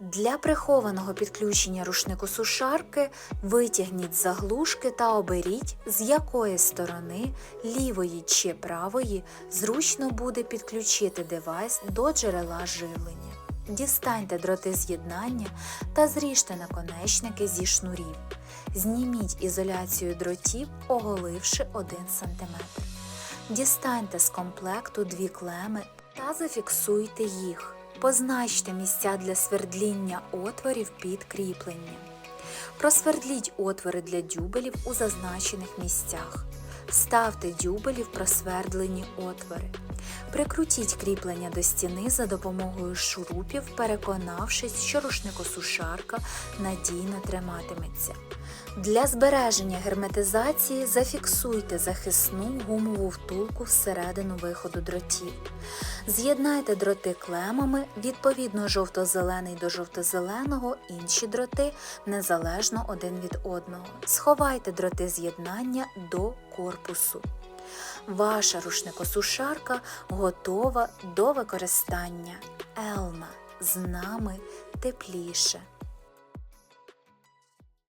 Для прихованого підключення рушнику сушарки витягніть заглушки та оберіть, з якої сторони лівої чи правої зручно буде підключити девайс до джерела живлення. Дістаньте дроти з'єднання та зріжте наконечники зі шнурів. Зніміть ізоляцію дротів, оголивши 1 см. Дістаньте з комплекту дві клеми та зафіксуйте їх. Позначте місця для свердління отворів під кріпленням. Просвердліть отвори для дюбелів у зазначених місцях. Вставте дюбелі в просвердлені отвори. Прикрутіть кріплення до стіни за допомогою шурупів, переконавшись, що рушникосушарка надійно триматиметься. Для збереження герметизації зафіксуйте захисну гумову втулку всередину виходу дротів. З'єднайте дроти клемами, відповідно жовто-зелений до жовто-зеленого, інші дроти незалежно один від одного. Сховайте дроти з'єднання до корпусу. Ваша рушникосушарка готова до використання. Елма з нами тепліше.